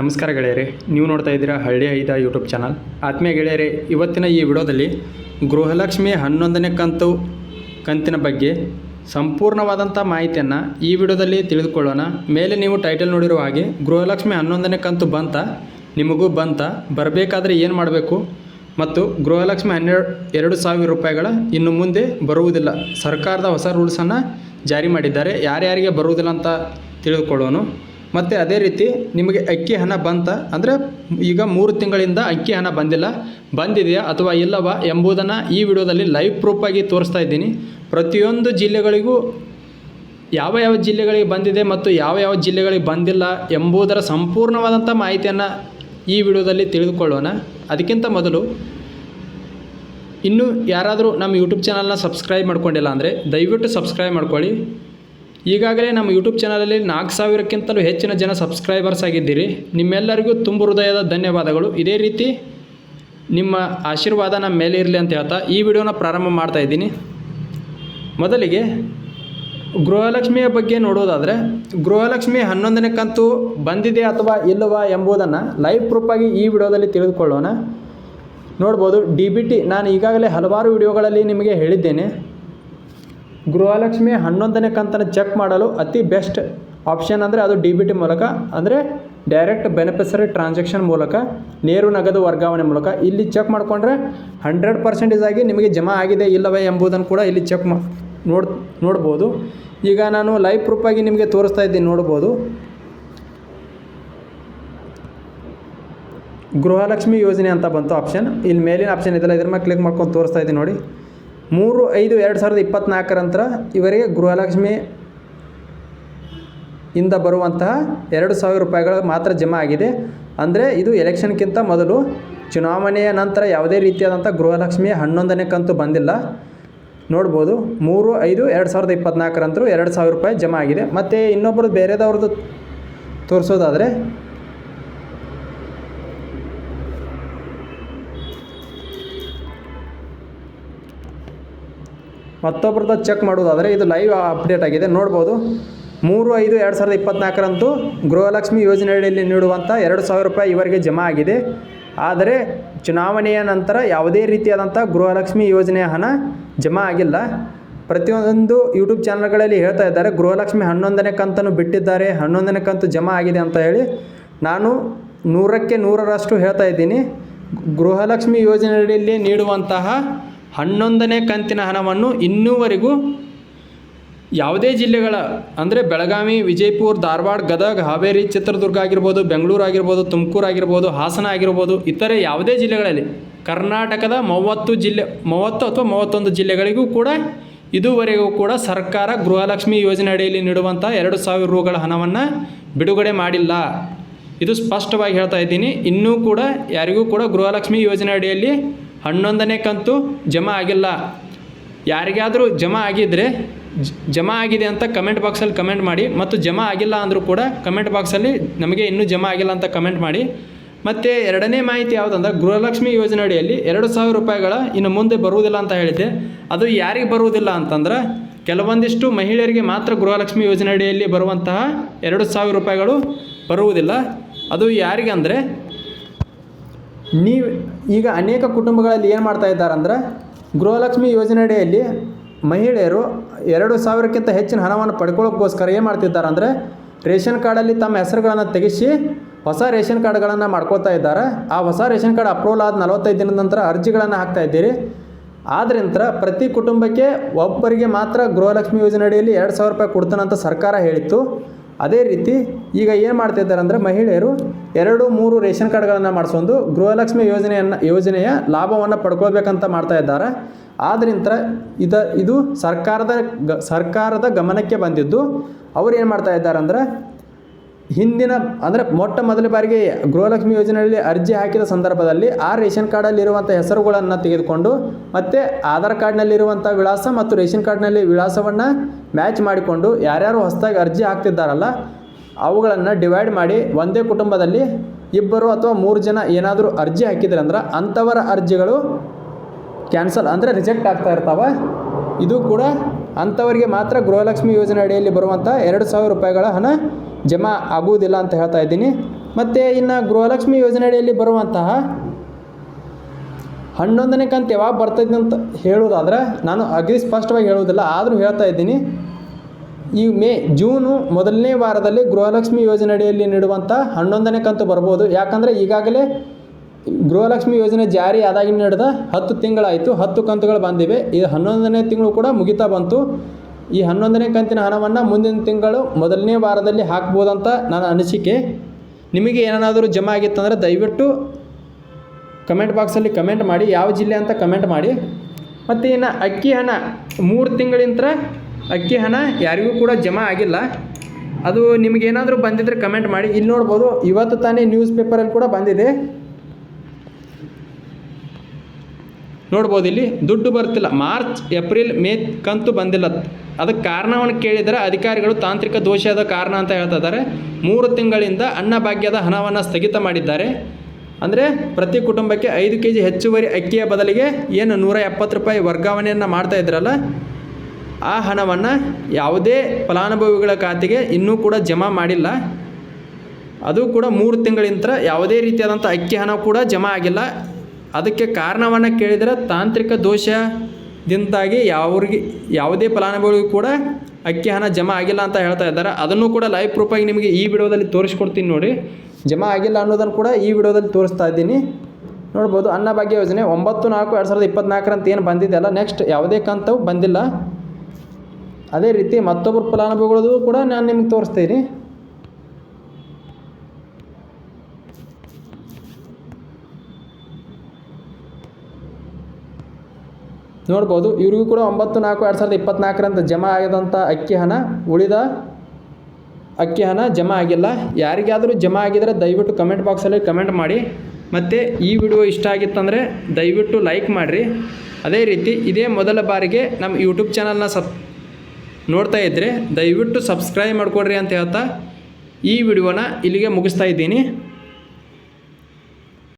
ನಮಸ್ಕಾರ ಗೆಳೆಯರೆ, ನೀವು ನೋಡ್ತಾ ಇದ್ದೀರಾ ಹಳ್ಳಿ ಐದ ಯೂಟ್ಯೂಬ್ ಚಾನಲ್. ಆತ್ಮೀಯ ಗೆಳೆಯರೆ, ಇವತ್ತಿನ ಈ ವಿಡಿಯೋದಲ್ಲಿ ಗೃಹಲಕ್ಷ್ಮಿ ಹನ್ನೊಂದನೇ ಕಂತು, ಕಂತಿನ ಬಗ್ಗೆ ಸಂಪೂರ್ಣವಾದಂಥ ಮಾಹಿತಿಯನ್ನು ಈ ವಿಡಿಯೋದಲ್ಲಿ ತಿಳಿದುಕೊಳ್ಳೋಣ. ಮೇಲೆ ನೀವು ಟೈಟಲ್ ನೋಡಿರುವ ಹಾಗೆ ಗೃಹಲಕ್ಷ್ಮಿ ಹನ್ನೊಂದನೇ ಕಂತು ಬಂತ, ನಿಮಗೂ ಬಂತ, ಬರಬೇಕಾದ್ರೆ ಏನು ಮಾಡಬೇಕು ಮತ್ತು ಗೃಹಲಕ್ಷ್ಮಿ ಹನ್ನೆರಡು, ಎರಡು ಸಾವಿರ ರೂಪಾಯಿಗಳ ಇನ್ನು ಮುಂದೆ ಬರುವುದಿಲ್ಲ. ಸರ್ಕಾರದ ಹೊಸ ರೂಲ್ಸನ್ನು ಜಾರಿ ಮಾಡಿದ್ದಾರೆ. ಯಾರ್ಯಾರಿಗೆ ಬರುವುದಿಲ್ಲ ಅಂತ ತಿಳಿದುಕೊಳ್ಳೋಣ. ಮತ್ತು ಅದೇ ರೀತಿ ನಿಮಗೆ ಅಕ್ಕಿ ಹಣ ಬಂತ ಅಂದರೆ ಈಗ ಮೂರು ತಿಂಗಳಿಂದ ಅಕ್ಕಿ ಹಣ ಬಂದಿಲ್ಲ. ಬಂದಿದೆಯಾ ಅಥವಾ ಇಲ್ಲವಾ ಎಂಬುದನ್ನು ಈ ವಿಡಿಯೋದಲ್ಲಿ ಲೈವ್ ಪ್ರೂಫಾಗಿ ತೋರಿಸ್ತಾ ಇದ್ದೀನಿ. ಪ್ರತಿಯೊಂದು ಜಿಲ್ಲೆಗಳಿಗೂ ಯಾವ ಯಾವ ಜಿಲ್ಲೆಗಳಿಗೆ ಬಂದಿದೆ ಮತ್ತು ಯಾವ ಯಾವ ಜಿಲ್ಲೆಗಳಿಗೆ ಬಂದಿಲ್ಲ ಎಂಬುದರ ಸಂಪೂರ್ಣವಾದಂಥ ಮಾಹಿತಿಯನ್ನು ಈ ವಿಡಿಯೋದಲ್ಲಿ ತಿಳಿದುಕೊಳ್ಳೋಣ. ಅದಕ್ಕಿಂತ ಮೊದಲು ಇನ್ನು ಯಾರಾದರೂ ನಮ್ಮ ಯೂಟ್ಯೂಬ್ ಚಾನಲ್ನ ಸಬ್ಸ್ಕ್ರೈಬ್ ಮಾಡ್ಕೊಂಡಿಲ್ಲ ಅಂದರೆ ದಯವಿಟ್ಟು ಸಬ್ಸ್ಕ್ರೈಬ್ ಮಾಡ್ಕೊಳ್ಳಿ. ಈಗಾಗಲೇ ನಮ್ಮ ಯೂಟ್ಯೂಬ್ ಚಾನಲಲ್ಲಿ ನಾಲ್ಕು ಸಾವಿರಕ್ಕಿಂತಲೂ ಹೆಚ್ಚಿನ ಜನ ಸಬ್ಸ್ಕ್ರೈಬರ್ಸ್ ಆಗಿದ್ದೀರಿ. ನಿಮ್ಮೆಲ್ಲರಿಗೂ ತುಂಬ ಹೃದಯದ ಧನ್ಯವಾದಗಳು. ಇದೇ ರೀತಿ ನಿಮ್ಮ ಆಶೀರ್ವಾದ ನಮ್ಮ ಮೇಲೆ ಇರಲಿ ಅಂತ ಹೇಳ್ತಾ ಈ ವಿಡಿಯೋನ ಪ್ರಾರಂಭ ಮಾಡ್ತಾ ಇದ್ದೀನಿ. ಮೊದಲಿಗೆ ಗೃಹಲಕ್ಷ್ಮಿಯ ಬಗ್ಗೆ ನೋಡೋದಾದರೆ, ಗೃಹಲಕ್ಷ್ಮಿ ಹನ್ನೊಂದನೇ ಕಂತು ಬಂದಿದೆ ಅಥವಾ ಇಲ್ಲವಾ ಎಂಬುದನ್ನು ಲೈವ್ ಪ್ರೂಫಾಗಿ ಈ ವಿಡಿಯೋದಲ್ಲಿ ತಿಳಿದುಕೊಳ್ಳೋಣ. ನೋಡ್ಬೋದು ಡಿ ಬಿ ಟಿ ನಾನು ಈಗಾಗಲೇ ಹಲವಾರು ವಿಡಿಯೋಗಳಲ್ಲಿ ನಿಮಗೆ ಹೇಳಿದ್ದೇನೆ. ಗೃಹಲಕ್ಷ್ಮಿ ಹನ್ನೊಂದನೇ ಕಂತನ್ನು ಚೆಕ್ ಮಾಡಲು ಅತಿ ಬೆಸ್ಟ್ ಆಪ್ಷನ್ ಅಂದರೆ ಅದು ಡಿ ಬಿ ಟಿ ಮೂಲಕ, ಅಂದರೆ ಡೈರೆಕ್ಟ್ ಬೆನಿಫಿಸರಿ ಟ್ರಾನ್ಸಾಕ್ಷನ್ ಮೂಲಕ, ನೇರು ನಗದು ವರ್ಗಾವಣೆ ಮೂಲಕ. ಇಲ್ಲಿ ಚೆಕ್ ಮಾಡಿಕೊಂಡ್ರೆ ಹಂಡ್ರೆಡ್ ಪರ್ಸೆಂಟೇಜ್ ಆಗಿ ನಿಮಗೆ ಜಮಾ ಆಗಿದೆ ಇಲ್ಲವೇ ಎಂಬುದನ್ನು ಕೂಡ ಇಲ್ಲಿ ಚೆಕ್ ಮಾ ನೋಡ್ ನೋಡ್ಬೋದು. ಈಗ ನಾನು ಲೈವ್ ಪ್ರೂಫಾಗಿ ನಿಮಗೆ ತೋರಿಸ್ತಾ ಇದ್ದೀನಿ, ನೋಡ್ಬೋದು. ಗೃಹಲಕ್ಷ್ಮಿ ಯೋಜನೆ ಅಂತ ಬಂತು ಆಪ್ಷನ್ ಇಲ್ಲಿ ಮೇಲಿನ ಆಪ್ಷನ್ ಇದೆಲ್ಲ ಇದ್ರ ಮೇಲೆ ಕ್ಲಿಕ್ ಮಾಡ್ಕೊಂಡು ತೋರಿಸ್ತಾ ಇದ್ದೀನಿ ನೋಡಿ. ಮೂರು, ಐದು, ಎರಡು ಸಾವಿರದ ಇಪ್ಪತ್ತ್ನಾಲ್ಕರ ನಂತರ ಇವರಿಗೆ ಗೃಹಲಕ್ಷ್ಮಿ ಇಂದ ಬರುವಂತಹ ಎರಡು ಸಾವಿರ ರೂಪಾಯಿಗಳು ಮಾತ್ರ ಜಮಾ ಆಗಿದೆ. ಅಂದರೆ ಇದು ಎಲೆಕ್ಷನ್ಗಿಂತ ಮೊದಲು ಚುನಾವಣೆಯ ನಂತರ ಯಾವುದೇ ರೀತಿಯಾದಂಥ ಗೃಹಲಕ್ಷ್ಮಿ ಹನ್ನೊಂದನೇ ಕಂತು ಬಂದಿಲ್ಲ. ನೋಡ್ಬೋದು, ಮೂರು, ಐದು, ಎರಡು ಸಾವಿರದ ಇಪ್ಪತ್ತ್ನಾಲ್ಕರಂತರೂ ಎರಡು ಸಾವಿರ ರೂಪಾಯಿ ಜಮಾ ಆಗಿದೆ. ಮತ್ತು ಇನ್ನೊಬ್ಬರು ಬೇರೆದವ್ರದ್ದು ತೋರಿಸೋದಾದರೆ ಮತ್ತೊಬ್ರದ್ದು ಚೆಕ್ ಮಾಡೋದಾದರೆ ಇದು ಲೈವ್ ಅಪ್ಡೇಟ್ ಆಗಿದೆ. ನೋಡ್ಬೋದು. ಮೂರು, ಐದು, ಎರಡು ಸಾವಿರದ ಇಪ್ಪತ್ತ್ನಾಲ್ಕರಂದು ಗೃಹಲಕ್ಷ್ಮಿ ಯೋಜನೆಯಡಿಯಲ್ಲಿ ನೀಡುವಂಥ ಎರಡು ಸಾವಿರ ರೂಪಾಯಿ ಇವರಿಗೆ ಜಮಾ ಆಗಿದೆ. ಆದರೆ ಚುನಾವಣೆಯ ನಂತರ ಯಾವುದೇ ರೀತಿಯಾದಂಥ ಗೃಹಲಕ್ಷ್ಮಿ ಯೋಜನೆಯ ಹಣ ಜಮಾ ಆಗಿಲ್ಲ. ಪ್ರತಿಯೊಂದು ಯೂಟ್ಯೂಬ್ ಚಾನಲ್ಗಳಲ್ಲಿ ಹೇಳ್ತಾ ಇದ್ದಾರೆ, ಗೃಹಲಕ್ಷ್ಮಿ ಹನ್ನೊಂದನೇ ಕಂತನ್ನು ಬಿಟ್ಟಿದ್ದಾರೆ, ಹನ್ನೊಂದನೇ ಕಂತು ಜಮಾ ಆಗಿದೆ ಅಂತ ಹೇಳಿ. ನಾನು ನೂರಕ್ಕೆ ನೂರರಷ್ಟು ಹೇಳ್ತಾ ಇದ್ದೀನಿ. ಗೃಹಲಕ್ಷ್ಮಿ ಯೋಜನೆಯಡಿಯಲ್ಲಿ ನೀಡುವಂತಹ ಹನ್ನೊಂದನೇ ಕಂತಿನ ಹಣವನ್ನು ಇನ್ನೂವರೆಗೂ ಯಾವುದೇ ಜಿಲ್ಲೆಗಳ, ಅಂದರೆ ಬೆಳಗಾವಿ, ವಿಜಯಪುರ, ಧಾರವಾಡ, ಗದಗ, ಹಾವೇರಿ, ಚಿತ್ರದುರ್ಗ ಆಗಿರ್ಬೋದು, ಬೆಂಗಳೂರು ಆಗಿರ್ಬೋದು, ತುಮಕೂರು ಆಗಿರ್ಬೋದು, ಹಾಸನ ಆಗಿರ್ಬೋದು, ಇತರೆ ಯಾವುದೇ ಜಿಲ್ಲೆಗಳಲ್ಲಿ ಕರ್ನಾಟಕದ ಮೂವತ್ತು ಜಿಲ್ಲೆ, ಮೂವತ್ತು ಅಥವಾ ಮೂವತ್ತೊಂದು ಜಿಲ್ಲೆಗಳಿಗೂ ಕೂಡ ಇದುವರೆಗೂ ಕೂಡ ಸರ್ಕಾರ ಗೃಹಲಕ್ಷ್ಮಿ ಯೋಜನೆ ಅಡಿಯಲ್ಲಿ ನೀಡುವಂಥ ಎರಡು ಸಾವಿರ ರೂಗಳ ಹಣವನ್ನು ಬಿಡುಗಡೆ ಮಾಡಿಲ್ಲ. ಇದು ಸ್ಪಷ್ಟವಾಗಿ ಹೇಳ್ತಾ ಇದ್ದೀನಿ. ಇನ್ನೂ ಕೂಡ ಯಾರಿಗೂ ಕೂಡ ಗೃಹಲಕ್ಷ್ಮಿ ಯೋಜನೆ ಅಡಿಯಲ್ಲಿ ಹನ್ನೊಂದನೇ ಕಂತು ಜಮಾ ಆಗಿಲ್ಲ. ಯಾರಿಗಾದರೂ ಜಮಾ ಆಗಿದ್ದರೆ ಜಮಾ ಆಗಿದೆ ಅಂತ ಕಮೆಂಟ್ ಬಾಕ್ಸಲ್ಲಿ ಕಮೆಂಟ್ ಮಾಡಿ ಮತ್ತು ಜಮಾ ಆಗಿಲ್ಲ ಅಂದರೂ ಕೂಡ ಕಮೆಂಟ್ ಬಾಕ್ಸಲ್ಲಿ ನಮಗೆ ಇನ್ನೂ ಜಮಾ ಆಗಿಲ್ಲ ಅಂತ ಕಮೆಂಟ್ ಮಾಡಿ. ಮತ್ತು ಎರಡನೇ ಮಾಹಿತಿ ಯಾವುದಂದ್ರೆ ಗೃಹಲಕ್ಷ್ಮಿ ಯೋಜನೆ ಅಡಿಯಲ್ಲಿ ಎರಡು ಸಾವಿರ ರೂಪಾಯಿಗಳ ಇನ್ನು ಮುಂದೆ ಬರುವುದಿಲ್ಲ ಅಂತ ಹೇಳಿದ್ದೆ. ಅದು ಯಾರಿಗೆ ಬರುವುದಿಲ್ಲ ಅಂತಂದ್ರೆ ಕೆಲವೊಂದಿಷ್ಟು ಮಹಿಳೆಯರಿಗೆ ಮಾತ್ರ ಗೃಹಲಕ್ಷ್ಮಿ ಯೋಜನೆ ಅಡಿಯಲ್ಲಿ ಬರುವಂತಹ ಎರಡು ಸಾವಿರ ರೂಪಾಯಿಗಳು ಬರುವುದಿಲ್ಲ. ಅದು ಯಾರಿಗೆ ಅಂದರೆ ನೀವು ಈಗ ಅನೇಕ ಕುಟುಂಬಗಳಲ್ಲಿ ಏನು ಮಾಡ್ತಾ ಇದ್ದಾರಂದ್ರೆ ಗೃಹಲಕ್ಷ್ಮಿ ಯೋಜನೆ ಅಡಿಯಲ್ಲಿ ಮಹಿಳೆಯರು ಎರಡು ಸಾವಿರಕ್ಕಿಂತ ಹೆಚ್ಚಿನ ಹಣವನ್ನು ಪಡ್ಕೊಳ್ಳೋಕ್ಕೋಸ್ಕರ ಏನು ಮಾಡ್ತಿದ್ದಾರೆ ಅಂದರೆ ರೇಷನ್ ಕಾರ್ಡಲ್ಲಿ ತಮ್ಮ ಹೆಸರುಗಳನ್ನು ತೆಗೆಸಿ ಹೊಸ ರೇಷನ್ ಕಾರ್ಡ್ಗಳನ್ನು ಮಾಡ್ಕೋತಾ ಇದ್ದಾರೆ. ಆ ಹೊಸ ರೇಷನ್ ಕಾರ್ಡ್ ಅಪ್ರೂವಲ್ ಆದ ನಲವತ್ತೈದು ದಿನದ ನಂತರ ಅರ್ಜಿಗಳನ್ನು ಹಾಕ್ತಾ ಇದ್ದೀರಿ. ಆದ್ದರಿಂದ ಪ್ರತಿ ಕುಟುಂಬಕ್ಕೆ ಒಬ್ಬರಿಗೆ ಮಾತ್ರ ಗೃಹಲಕ್ಷ್ಮಿ ಯೋಜನೆ ಅಡಿಯಲ್ಲಿ ಎರಡು ಸಾವಿರ ರೂಪಾಯಿ ಕೊಡ್ತಾನಂತ ಸರ್ಕಾರ ಹೇಳಿತ್ತು. ಅದೇ ರೀತಿ ಈಗ ಏನು ಮಾಡ್ತಿದ್ದಾರೆ ಅಂದರೆ ಮಹಿಳೆಯರು ಎರಡು ಮೂರು ರೇಷನ್ ಕಾರ್ಡ್ಗಳನ್ನು ಮಾಡಿಸ್ಕೊಂಡು ಗೃಹಲಕ್ಷ್ಮಿ ಯೋಜನೆಯನ್ನು, ಯೋಜನೆಯ ಲಾಭವನ್ನು ಪಡ್ಕೊಳ್ಬೇಕಂತ ಮಾಡ್ತಾ ಇದ್ದಾರೆ. ಆದ್ದರಿಂದ ಇದ, ಇದು ಸರ್ಕಾರದ ಗ, ಸರ್ಕಾರದ ಗಮನಕ್ಕೆ ಬಂದಿದ್ದು ಅವ್ರು ಏನು ಮಾಡ್ತಾ ಇದ್ದಾರೆ ಅಂದರೆ ಹಿಂದಿನ, ಅಂದರೆ ಮೊಟ್ಟ ಮೊದಲ ಬಾರಿಗೆ ಗೃಹಲಕ್ಷ್ಮಿ ಯೋಜನೆಯಲ್ಲಿ ಅರ್ಜಿ ಹಾಕಿದ ಸಂದರ್ಭದಲ್ಲಿ ಆ ರೇಷನ್ ಕಾರ್ಡಲ್ಲಿರುವಂಥ ಹೆಸರುಗಳನ್ನು ತೆಗೆದುಕೊಂಡು ಮತ್ತು ಆಧಾರ್ ಕಾರ್ಡ್ನಲ್ಲಿರುವಂಥ ವಿಳಾಸ ಮತ್ತು ರೇಷನ್ ಕಾರ್ಡ್ನಲ್ಲಿ ವಿಳಾಸವನ್ನು ಮ್ಯಾಚ್ ಮಾಡಿಕೊಂಡು ಯಾರ್ಯಾರು ಹೊಸದಾಗಿ ಅರ್ಜಿ ಹಾಕ್ತಿದ್ದಾರಲ್ಲ, ಅವುಗಳನ್ನು ಡಿವೈಡ್ ಮಾಡಿ ಒಂದೇ ಕುಟುಂಬದಲ್ಲಿ ಇಬ್ಬರು ಅಥವಾ ಮೂರು ಜನ ಏನಾದರೂ ಅರ್ಜಿ ಹಾಕಿದ್ರೆ ಅಂದ್ರೆ ಅಂಥವರ ಅರ್ಜಿಗಳು ಕ್ಯಾನ್ಸಲ್, ಅಂದರೆ ರಿಜೆಕ್ಟ್ ಆಗ್ತಾ ಇರ್ತಾವೆ. ಇದು ಕೂಡ ಅಂಥವರಿಗೆ ಮಾತ್ರ ಗೃಹಲಕ್ಷ್ಮಿ ಯೋಜನೆ ಅಡಿಯಲ್ಲಿ ಬರುವಂಥ ಎರಡು ಸಾವಿರ ರೂಪಾಯಿಗಳ ಹಣ ಜಮಾ ಆಗುವುದಿಲ್ಲ ಅಂತ ಹೇಳ್ತಾ ಇದ್ದೀನಿ. ಮತ್ತು ಇನ್ನು ಗೃಹಲಕ್ಷ್ಮಿ ಯೋಜನೆ ಅಡಿಯಲ್ಲಿ ಬರುವಂತಹ ಹನ್ನೊಂದನೇ ಕಂತು ಯಾವಾಗ ಬರ್ತೈತೆ ಅಂತ ಹೇಳೋದಾದ್ರೆ ನಾನು ಅಗದಿ ಸ್ಪಷ್ಟವಾಗಿ ಹೇಳೋದಿಲ್ಲ ಆದರೂ ಹೇಳ್ತಾ ಇದ್ದೀನಿ. ಈ ಮೇ, ಜೂನು ಮೊದಲನೇ ವಾರದಲ್ಲಿ ಗೃಹಲಕ್ಷ್ಮಿ ಯೋಜನೆ ಅಡಿಯಲ್ಲಿ ನೀಡುವಂಥ ಹನ್ನೊಂದನೇ ಕಂತು ಬರ್ಬೋದು. ಯಾಕಂದರೆ ಈಗಾಗಲೇ ಗೃಹಲಕ್ಷ್ಮಿ ಯೋಜನೆ ಜಾರಿ ಆದಾಗಿ ನಡೆದ ಹತ್ತು ತಿಂಗಳಾಯಿತು, ಹತ್ತು ಕಂತುಗಳು ಬಂದಿವೆ. ಈ ಹನ್ನೊಂದನೇ ತಿಂಗಳು ಕೂಡ ಮುಗಿತಾ ಬಂತು. ಈ ಹನ್ನೊಂದನೇ ಕಂತಿನ ಹಣವನ್ನು ಮುಂದಿನ ತಿಂಗಳು ಮೊದಲನೇ ವಾರದಲ್ಲಿ ಹಾಕ್ಬೋದಂತ ನನ್ನ ಅನಿಸಿಕೆ. ನಿಮಗೆ ಏನಾದರೂ ಜಮಾ ಆಗಿತ್ತಂದರೆ ದಯವಿಟ್ಟು ಕಮೆಂಟ್ ಬಾಕ್ಸಲ್ಲಿ ಕಮೆಂಟ್ ಮಾಡಿ, ಯಾವ ಜಿಲ್ಲೆ ಅಂತ ಕಮೆಂಟ್ ಮಾಡಿ. ಮತ್ತು ಇನ್ನು ಅಕ್ಕಿ ಹಣ, ಮೂರು ತಿಂಗಳಿಂದ ಅಕ್ಕಿ ಹಣ ಯಾರಿಗೂ ಕೂಡ ಜಮಾ ಆಗಿಲ್ಲ. ಅದು ನಿಮಗೇನಾದರೂ ಬಂದಿದ್ದರೆ ಕಮೆಂಟ್ ಮಾಡಿ. ಇಲ್ಲಿ ನೋಡ್ಬೋದು, ಇವತ್ತು ತಾನೇ ನ್ಯೂಸ್ ಪೇಪರಲ್ಲಿ ಕೂಡ ಬಂದಿದೆ. ನೋಡ್ಬೋದು ಇಲ್ಲಿ ದುಡ್ಡು ಬರ್ತಿಲ್ಲ ಮಾರ್ಚ್, ಏಪ್ರಿಲ್, ಮೇ ಕಂತು ಬಂದಿಲ್ಲ. ಅದಕ್ಕೆ ಕಾರಣವನ್ನು ಕೇಳಿದರೆ ಅಧಿಕಾರಿಗಳು ತಾಂತ್ರಿಕ ದೋಷದ ಕಾರಣ ಅಂತ ಹೇಳ್ತಾ ಇದ್ದಾರೆ. ಮೂರು ತಿಂಗಳಿಂದ ಅನ್ನಭಾಗ್ಯದ ಹಣವನ್ನು ಸ್ಥಗಿತ ಮಾಡಿದ್ದಾರೆ. ಅಂದರೆ ಪ್ರತಿ ಕುಟುಂಬಕ್ಕೆ ಐದು ಕೆ ಜಿ ಹೆಚ್ಚುವರಿ ಅಕ್ಕಿಯ ಬದಲಿಗೆ ಏನು ನೂರ ಎಪ್ಪತ್ತು ರೂಪಾಯಿ ವರ್ಗಾವಣೆಯನ್ನು ಮಾಡ್ತಾ ಇದ್ರಲ್ಲ, ಆ ಹಣವನ್ನು ಯಾವುದೇ ಫಲಾನುಭವಿಗಳ ಖಾತೆಗೆ ಇನ್ನೂ ಕೂಡ ಜಮಾ ಮಾಡಿಲ್ಲ. ಅದು ಕೂಡ ಮೂರು ತಿಂಗಳಿಂದ ಯಾವುದೇ ರೀತಿಯಾದಂಥ ಅಕ್ಕಿ ಹಣ ಕೂಡ ಜಮಾ ಆಗಿಲ್ಲ. ಅದಕ್ಕೆ ಕಾರಣವನ್ನು ಕೇಳಿದರೆ ತಾಂತ್ರಿಕ ದೋಷದಿಂದಾಗಿ ಯಾವ್ರಿಗೆ, ಯಾವುದೇ ಫಲಾನುಭವಿಗೂ ಕೂಡ ಅಕ್ಕಿ ಹಣ ಜಮಾ ಆಗಿಲ್ಲ ಅಂತ ಹೇಳ್ತಾ ಇದ್ದಾರೆ. ಅದನ್ನು ಕೂಡ ಲೈವ್ ಪ್ರೂಫಾಗಿ ನಿಮಗೆ ಈ ವಿಡಿಯೋದಲ್ಲಿ ತೋರಿಸ್ಕೊಡ್ತೀನಿ ನೋಡಿ. ಜಮಾ ಆಗಿಲ್ಲ ಅನ್ನೋದನ್ನು ಕೂಡ ಈ ವಿಡಿಯೋದಲ್ಲಿ ತೋರಿಸ್ತಾ ಇದ್ದೀನಿ. ನೋಡ್ಬೋದು ಅನ್ನಭಾಗ್ಯ ಯೋಜನೆ ಒಂಬತ್ತು ನಾಲ್ಕು ಎರಡು ಸಾವಿರದ ಇಪ್ಪತ್ನಾಲ್ಕರಂತ ಏನು ಬಂದಿದೆ ಅಲ್ಲ? ನೆಕ್ಸ್ಟ್ ಯಾವುದೇ ಕಂತವು ಬಂದಿಲ್ಲ. ಅದೇ ರೀತಿ ಮತ್ತೊಬ್ಬರು ಫಲಾನುಭವಿಗಳದು ಕೂಡ ನಾನು ನಿಮ್ಗೆ ತೋರಿಸ್ತೀನಿ ನೋಡ್ಬೋದು, ಇವ್ರಿಗೂ ಕೂಡ ಒಂಬತ್ತು ನಾಲ್ಕು ಎರಡು ಸಾವಿರದ ಇಪ್ಪತ್ನಾಲ್ಕರಂತ ಜಮಾ ಆಗದಂಥ ಅಕ್ಕಿ ಹಣ, ಉಳಿದ ಅಕ್ಕಿ ಹಣ ಜಮಾ ಆಗಿಲ್ಲ. ಯಾರಿಗಾದರೂ ಜಮಾ ಆಗಿದರೆ ದಯವಿಟ್ಟು ಕಮೆಂಟ್ ಬಾಕ್ಸಲ್ಲಿ ಕಮೆಂಟ್ ಮಾಡಿ. ಮತ್ತು ಈ ವಿಡಿಯೋ ಇಷ್ಟ ಆಗಿತ್ತಂದರೆ ದಯವಿಟ್ಟು ಲೈಕ್ ಮಾಡಿರಿ. ಅದೇ ರೀತಿ ಇದೇ ಮೊದಲ ಬಾರಿಗೆ ನಮ್ಮ ಯೂಟ್ಯೂಬ್ ಚಾನಲ್ನ ಸಬ್ ನೋಡ್ತಾ ಇದ್ದರೆ ದಯವಿಟ್ಟು ಸಬ್ಸ್ಕ್ರೈಬ್ ಮಾಡಿಕೊಡ್ರಿ ಅಂತ ಹೇಳ್ತಾ ಈ ವಿಡಿಯೋನ ಇಲ್ಲಿಗೆ ಮುಗಿಸ್ತಾ ಇದ್ದೀನಿ.